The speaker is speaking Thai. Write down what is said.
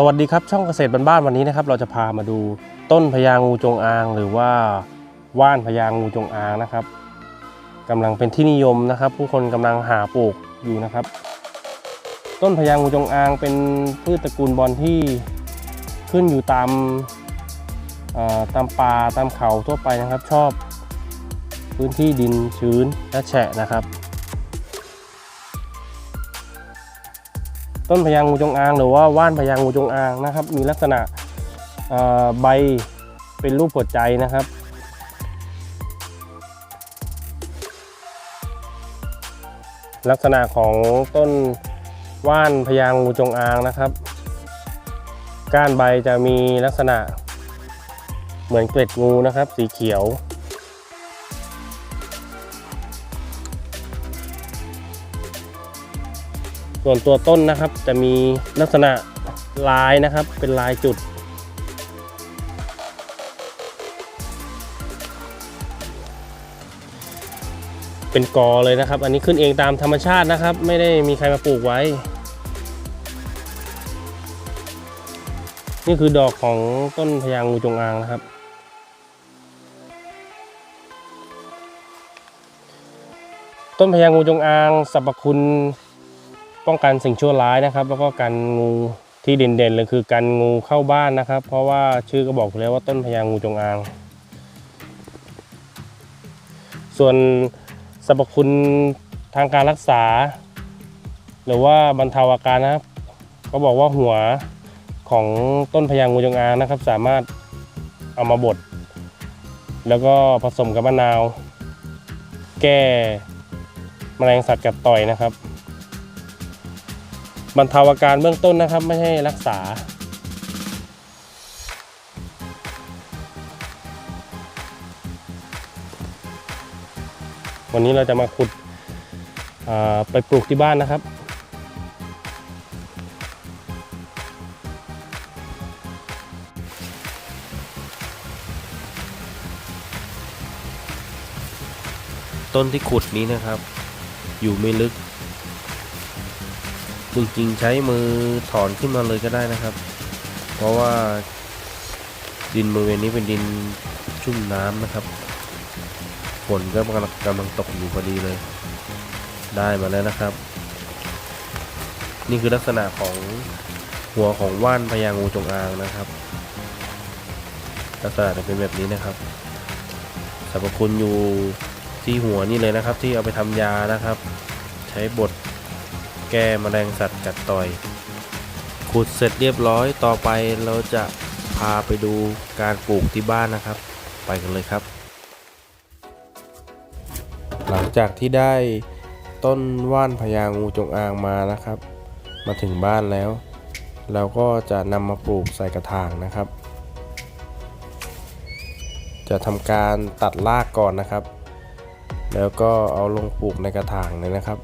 สวัสดีครับช่องเกษตรบ้านๆวันนี้นะครับเราจะพามาดูต้นพญางูจงอาง หรือว่าว่านพญางูจงอางนะครับกำลังเป็นที่นิยมนะครับ ผู้คนกำลังหาปลูกอยู่นะครับ ต้นพญางูจงอางเป็นพืชตระกูลบอลที่ขึ้นอยู่ตามตามป่าตามเขาทั่วไปนะครับ ชอบพื้นที่ดินชื้นและแฉะนะครับ ต้นพญางูจงอาง หรือว่าว่านพญางูจงอางนะครับ มีลักษณะใบเป็นรูปหัวใจนะครับ ลักษณะของต้นว่านพญางูจงอางนะครับ ก้านใบจะมีลักษณะเหมือนเกล็ดงูนะครับ สีเขียว ส่วนตัวต้นนะครับจะมีลักษณะลายนะครับ เป็นลายจุด เป็นกอเลยนะครับ อันนี้ขึ้นเองตามธรรมชาตินะครับ ไม่ได้มีใครมาปลูกไว้ นี่คือดอกของต้นพญางูจงอางนะครับต้นพญางูจงอางสรรพคุณ ป้องกันสิ่งชั่วร้ายนะครับ แล้วก็กันงูที่เด่นๆเลยคือกันงูเข้าบ้านนะครับ เพราะว่าชื่อก็บอกแล้วว่าต้นพญางูจงอาง ส่วนสรรพคุณทางการรักษา หรือว่าบรรเทาอาการนะครับ ก็บอกว่าหัวของต้นพญางูจงอางนะครับ สามารถเอามาบดแล้วก็ผสมกับมะนาว แก้แมลงสัตว์กัดต่อยนะครับ บรรเทาอาการเบื้องต้นนะครับ ไม่ให้รักษาวันนี้เราจะมาขุดไปปลูกที่บ้านนะครับ ต้นที่ขุดนี้นะครับ อยู่ไม่ลึก จริงๆ ใช้มือถอนขึ้นมาเลยก็ได้นะครับ เพราะว่าดินบริเวณนี้เป็นดินชุ่มน้ำนะครับฝนก็กำลังกำลังตกอยู่พอดีเลย ได้มาแล้วนะครับ นี่คือลักษณะของหัวของว่านพญางูจงอางนะครับ ลักษณะจะเป็นแบบนี้นะครับสรรพคุณอยู่ที่หัวนี่เลยนะครับ ที่เอาไปทำยานะครับ ใช้บด แก้แมลงสัตว์กัดต่อย ขุดเสร็จเรียบร้อยต่อไปเราจะพาไปดูการปลูกที่บ้านนะครับ ไปกันเลยครับ หลังจากที่ได้ต้นว่านพญางูจงอางมานะครับ มาถึงบ้านแล้ว เราก็จะนำมาปลูกใส่กระถางนะครับ จะทำการตัดรากก่อนนะครับ แล้วก็เอาลงปลูกในกระถางเลยนะครับ